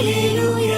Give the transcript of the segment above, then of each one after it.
ఇది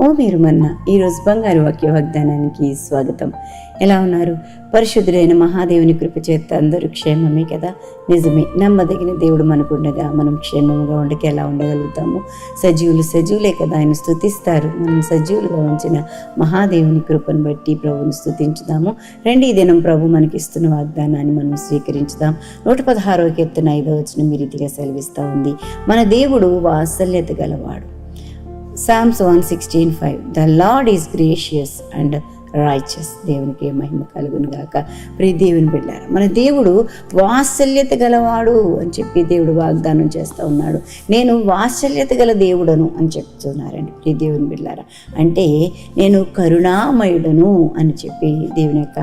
ఓ మీరు మన్న ఈరోజు బంగారు వాక్య వాగ్దానానికి స్వాగతం. ఎలా ఉన్నారు? పరిశుద్ధుడైన మహాదేవుని కృప చేత అందరూ క్షేమమే కదా? నిజమే నమ్మదగిన దేవుడు మనకుండగా మనం క్షేమంగా ఉండక ఎలా ఉండగలుగుతాము? సజీవులు సజీవులే కదా ఆయన స్థుతిస్తారు మనం సజీవులుగా ఉంచిన మహాదేవుని కృపను బట్టి ప్రభుని స్థుతించుదాము రెండు దినం ప్రభు మనకి ఇస్తున్న వాగ్దానాన్ని మనం స్వీకరించుదాం. నూట పదహారవ కీర్తన ఐదో వచ్చిన మీ రీతిగా సెలవిస్తూ ఉంది. మన దేవుడు వాత్సల్యత గలవాడు. Psalms 116:5 The Lord is gracious and righteous దేవునికి మహిమ కలుగును గాక. ప్రియ దేవుని బిడ్డారు మన దేవుడు వాత్సల్యత గలవాడు అని చెప్పి దేవుడు వాగ్దానం చేస్తూ ఉన్నాడు. నేను వాత్సల్యత గల దేవుడను అని చెప్తున్నారండి. ప్రియ దేవుని బిడ్డారా అంటే నేను కరుణామయుడను అని చెప్పి దేవుని యొక్క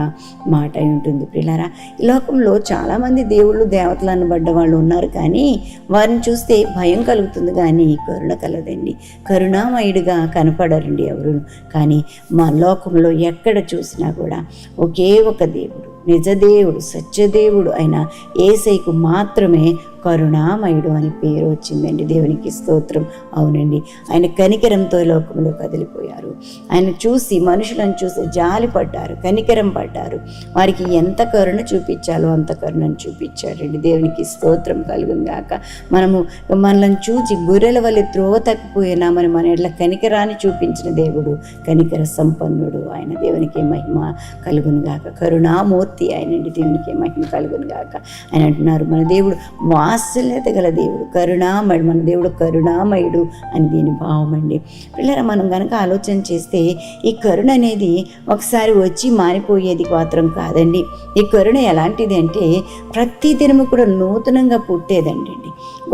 మాట అయి ఉంటుంది. ప్రియులారా ఈ లోకంలో చాలామంది దేవుళ్ళు దేవతలు అనబడ్డ వాళ్ళు ఉన్నారు కానీ వారిని చూస్తే భయం కలుగుతుంది కానీ కరుణ కలదండి. కరుణామయుడిగా కనపడరండి ఎవరు కానీ మా లోకంలో ఎక్కడ చూసినా కూడా ఒకే ఒక దేవుడు నిజదేవుడు సత్యదేవుడు అయిన ఏసైకు మాత్రమే కరుణామయుడు అని పేరు వచ్చిందండి. దేవునికి స్తోత్రం. అవునండి. ఆయన కనికరంతో లోకంలో కదిలిపోయారు. ఆయన చూసి మనుషులను చూసి జాలి పడ్డారు కనికరం పడ్డారు. వారికి ఎంత కరుణ చూపించాలో అంత కరుణను చూపించారండి దేవునికి స్తోత్రం కలుగును గాక. మనము మనల్ని చూచి గొర్రెల వల్ల త్రోవ తప్పిపోయినా మన ఎట్ల కనికరాన్ని చూపించిన దేవుడు కనికర సంపన్నుడు ఆయన. దేవునికి మహిమ కలుగును గాక. కరుణామూర్తి ఆయనండి. దేవునికి మహిమ కలుగును గాక. ఆయన అంటున్నారు మన దేవుడు వా వాత్సల్యత గల దేవుడు కరుణామయుడు మన దేవుడు కరుణామయుడు అని దీని భావం అండి. పిల్లరా మనం కనుక ఆలోచన చేస్తే ఈ కరుణ అనేది ఒకసారి వచ్చి మారిపోయేది మాత్రం కాదండి. ఈ కరుణ ఎలాంటిది అంటే ప్రతి దినము కూడా నూతనంగా పుట్టేదండి.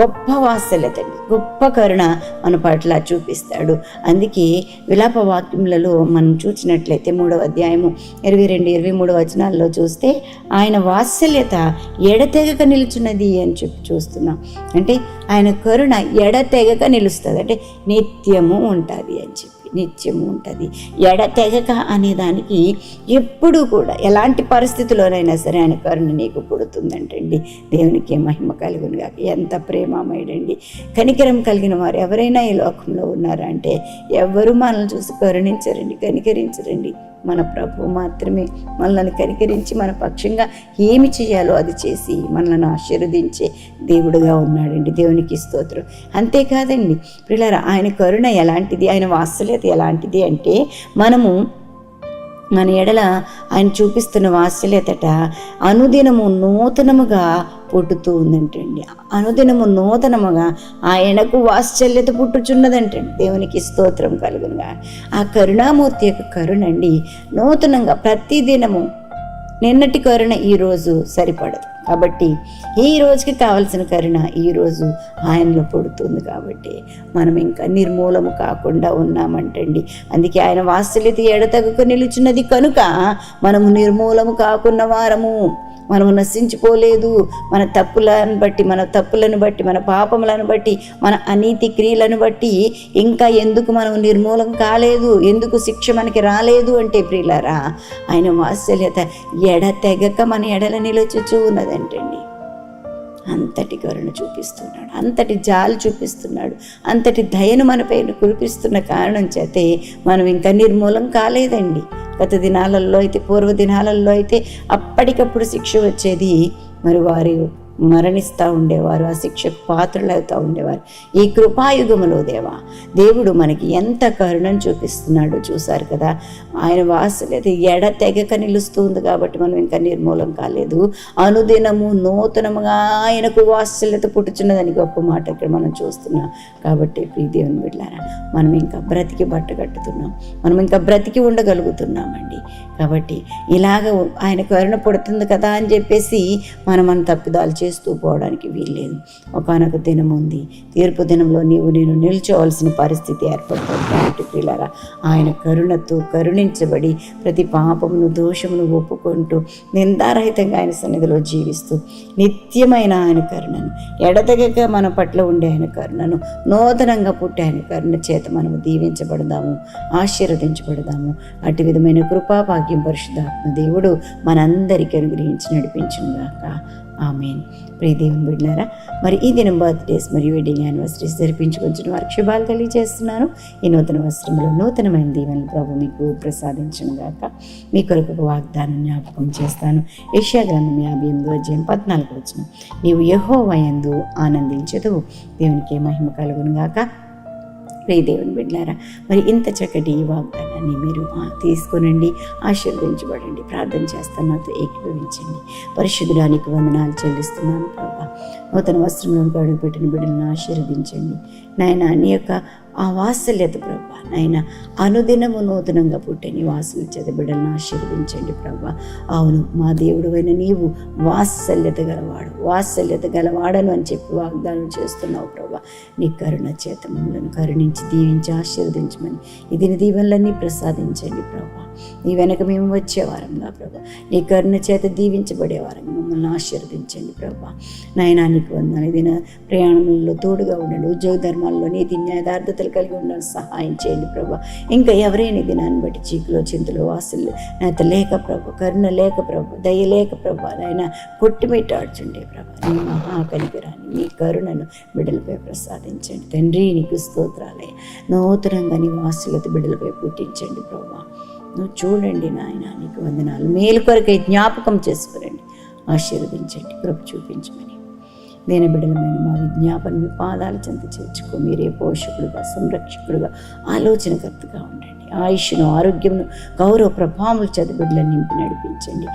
గొప్ప వాత్సల్యతండి గొప్ప కరుణ మన పట్ల చూపిస్తాడు. అందుకే విలాప వాక్యములలో మనం చూసినట్లయితే మూడవ అధ్యాయము ఇరవై రెండు ఇరవై మూడు వచనాల్లో చూస్తే ఆయన వాత్సల్యత ఎడతెగక నిలుచున్నది అని చెప్పి చూస్తున్నాం. అంటే ఆయన కరుణ ఎడతెగక నిలుస్తుంది. అంటే నిత్యము ఉంటుంది అని చెప్పి. నిత్యము ఉంటుంది. ఎడతెగక అనే దానికి ఎప్పుడు కూడా ఎలాంటి పరిస్థితిలోనైనా సరే ఆయన కరుణ నీకు పుడుతుందంటండి. దేవునికి మహిమ కలుగును కాక ఎంత ప్రేమమయడండి. కనికరం కలిగిన వారు ఎవరైనా ఈ లోకంలో ఉన్నారా అంటే ఎవరు మనల్ని చూసి కరుణించరండి కనికరించరండి. మన ప్రభు మాత్రమే మనల్ని కనికరించి మన పక్షంగా ఏమి చేయాలో అది చేసి మనల్ని ఆశీర్వదించే దేవుడుగా ఉన్నాడండి. దేవునికి స్తోత్రం. అంతేకాదండి పిల్లరా ఆయన కరుణ ఎలాంటిది? ఆయన వాత్సల్యత ఎలాంటిది అంటే మనము మన ఎడల ఆయన చూపిస్తున్న వాత్సల్యతట అనుదినము నూతనముగా పుట్టుతూ ఉందంటండి. అనుదినము నూతనముగా ఆయనకు వాత్సల్యత పుట్టుచున్నదంటండి. దేవునికి స్తోత్రం కలుగునుగా. ఆ కరుణామూర్తి యొక్క కరుణండి నూతనంగా ప్రతిదినము నిన్నటి కరుణ ఈరోజు సరిపడదు. కాబట్టి ఈ రోజుకి కావలసిన కరుణ ఈరోజు ఆయనలో పుడుతుంది కాబట్టి మనం ఇంకా నిర్మూలము కాకుండా ఉన్నామంటండి. అందుకే ఆయన వాత్సల్యత ఎడతగక నిలుచున్నది కనుక మనము నిర్మూలము కాకున్న వారము. మనము నశించిపోలేదు. మన తప్పులను బట్టి మన తప్పులను బట్టి మన పాపములను బట్టి మన అనీతి క్రియలను బట్టి ఇంకా ఎందుకు మనం నిర్మూలం కాలేదు? ఎందుకు శిక్ష మనకి రాలేదు అంటే ప్రియులారా ఆయన వాత్సల్యత ఎడతెగక మన ఎడల నిలుచుచూ ఉన్నదంటండి. అంతటి కరుణ చూపిస్తున్నాడు అంతటి జాలి చూపిస్తున్నాడు అంతటి దయను మనపైన కురిపిస్తున్న కారణం చేతే మనం ఇంకా నిర్మూలం కాలేదండి. గత దినాలలో అయితే పూర్వ దినాలలో అయితే అప్పటికప్పుడు శిక్ష వచ్చేది మరి వారు మరణిస్తూ ఉండేవారు ఆ శిక్షకు పాత్రలు అవుతూ ఉండేవారు. ఈ కృపాయుగములో దేవా దేవుడు మనకి ఎంత కరుణను చూపిస్తున్నాడో చూశారు కదా. ఆయన వాసలేదు ఎడ తెగక నిలుస్తూ ఉంది కాబట్టి మనం ఇంకా నిర్మూలం కాలేదు. అనుదినము నూతనముగా ఆయనకు వాత్సల్యత పుట్టుచున్నదని గొప్ప మాట ఇక్కడ మనం చూస్తున్నాం. కాబట్టి ప్రీదేవుని బిడ్డారా మనం ఇంకా బ్రతికి బట్ట కట్టుతున్నాం. మనం ఇంకా బ్రతికి ఉండగలుగుతున్నామండి. కాబట్టి ఇలాగ ఆయన కరుణ పుడుతుంది కదా అని చెప్పేసి మనం మన తప్పిదాలు చేస్తూ పోవడానికి వీల్లేదు. ఒకనొక దినం ఉంది. తీర్పు దినంలో నీవు నేను నిల్చోవలసిన పరిస్థితి ఏర్పడుతుంది. కాబట్టి ఆయన కరుణతో కరుణించబడి ప్రతి పాపమును దోషమును ఒప్పుకుంటూ నిందారహితంగా ఆయన సన్నిధిలో జీవిస్తూ నిత్యమైన ఆయన కరుణను ఎడతెగక మన పట్ల ఉండే ఆయన కరుణను నూతనంగా పుట్టే ఆయన కరుణ చేత మనము దీవించబడదాము ఆశీర్వదించబడదాము. అటు విధమైన కృపాభాగ్యం పరిశుద్ధాత్మ దేవుడు మనందరికీ అనుగ్రహించి నడిపించుగాక ఆమెన్. ప్రియ దేవుని బిడ్డారా మరి ఈ దినం బర్త్డేస్ మరియు వెడ్డింగ్ యానివర్సరీస్ జరిపించుకొంచిన వారికి శుభాలు తెలియజేస్తున్నాను. ఈ నూతన వస్త్రంలో నూతనమైన దీవెనలు ప్రభు మీకు ప్రసాదించను గాక. మీ కొరకు ఒక వాగ్దానం జ్ఞాపకం చేస్తాను. ఏషియా గ్రంథం యాభై ఎనిమిది అధ్యాయం పద్నాలుగు వచ్చిన నీవు యహోవయందు ఆనందించదు దేవునికి మహిమ కలుగును గాక. ప్రియ దేవుని బిడ్డారా మరి ఇంత చక్కటి ఈ వాగ్దానాన్ని మీరు తీసుకునండి ఆశీర్వదించబడండి ప్రార్థన చేస్తాను నాతో ఏకీభవించండి. పరిశుద్ధుడానికి వందనాలు చెల్లిస్తున్నాను నూతన వస్త్రంలో అడుగుపెట్టిన బిడ్డలను ఆశీర్వదించండి. నాయన నీ యొక్క ఆ వాత్సల్యత ప్రభా నాయన అనుదినము నూతనంగా పుట్టే నీ వాసులు చేత బిడ్డలను ఆశీర్వదించండి ప్రభా. అవును మా దేవుడు అయిన నీవు వాత్సల్యత గలవాడు వాత్సల్యత గలవాడను అని చెప్పి వాగ్దానం చేస్తున్నావు ప్రభా. నీ కరుణ చేత మమ్మలను కరుణించి దీవించి ఆశీర్వదించమని ఇది దీవెనలన్నీ ప్రసాదించండి ప్రభా. నీ వెనక మేము వచ్చేవారంగా ప్రభా. నీ కరుణ చేత దీవించబడేవారం మమ్మల్ని ఆశీర్వదించండి ప్రభా. నయనానికి వందాలి దిన ప్రయాణంలో తోడుగా ఉండండి. ఉద్యోగ ధర్మాల్లో నీతి న్యాయదార్థతలు కలిగి ఉండాలని సహాయం చేయండి ప్రభా. ఇంకా ఎవరైనా దినాన్ని బట్టి చీకులో చింతలు వాసులు నాయత లేక ప్రభు కరుణ లేక ప్రభు దయ లేక ప్రభా నాయన కొట్టిమిట్టాడుచుండే ప్రభా. నీ మహాకనికరాన్ని నీ కరుణను బిడ్డలపై ప్రసాదించండి. తండ్రి నీకు స్తోత్రాలయ నూతనంగా నీ వాసులతో బిడ్డలపై పుట్టించండి ప్రభా. నువ్వు చూడండి నాయన నీకు వందనాలు. మేలు కొరకై జ్ఞాపకం చేసుకురండి. ఆశీర్వదించండి కృప చూపించమని. నేను బిడ్డలమైన మా విజ్ఞాపన మీ పాదాల చెంత చేర్చుకో. మీరే పోషకుడుగా సంరక్షకుడుగా ఆలోచనకర్తగా ఉండండి. ఆయుష్ను ఆరోగ్యంను గౌరవ ప్రభావములు చేత బిడ్డలను నింపి నడిపించండి.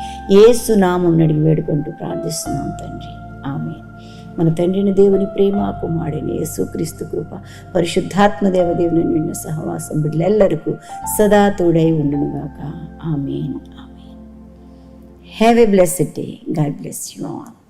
ఏసు నామం నడిగి వేడుకుంటూ ప్రార్థిస్తున్నాం తండ్రి. ఆమె మన తండ్రిని దేవుని ప్రేమ కుమారుడిని యేసుక్రీస్తు కృప పరిశుద్ధాత్మ దేవదేవుని నిన్న సహవాసం బిడ్డలెల్లరికూ సదా తోడై ఉండునుగాక. Amen. Amen. Have a blessed day God bless you all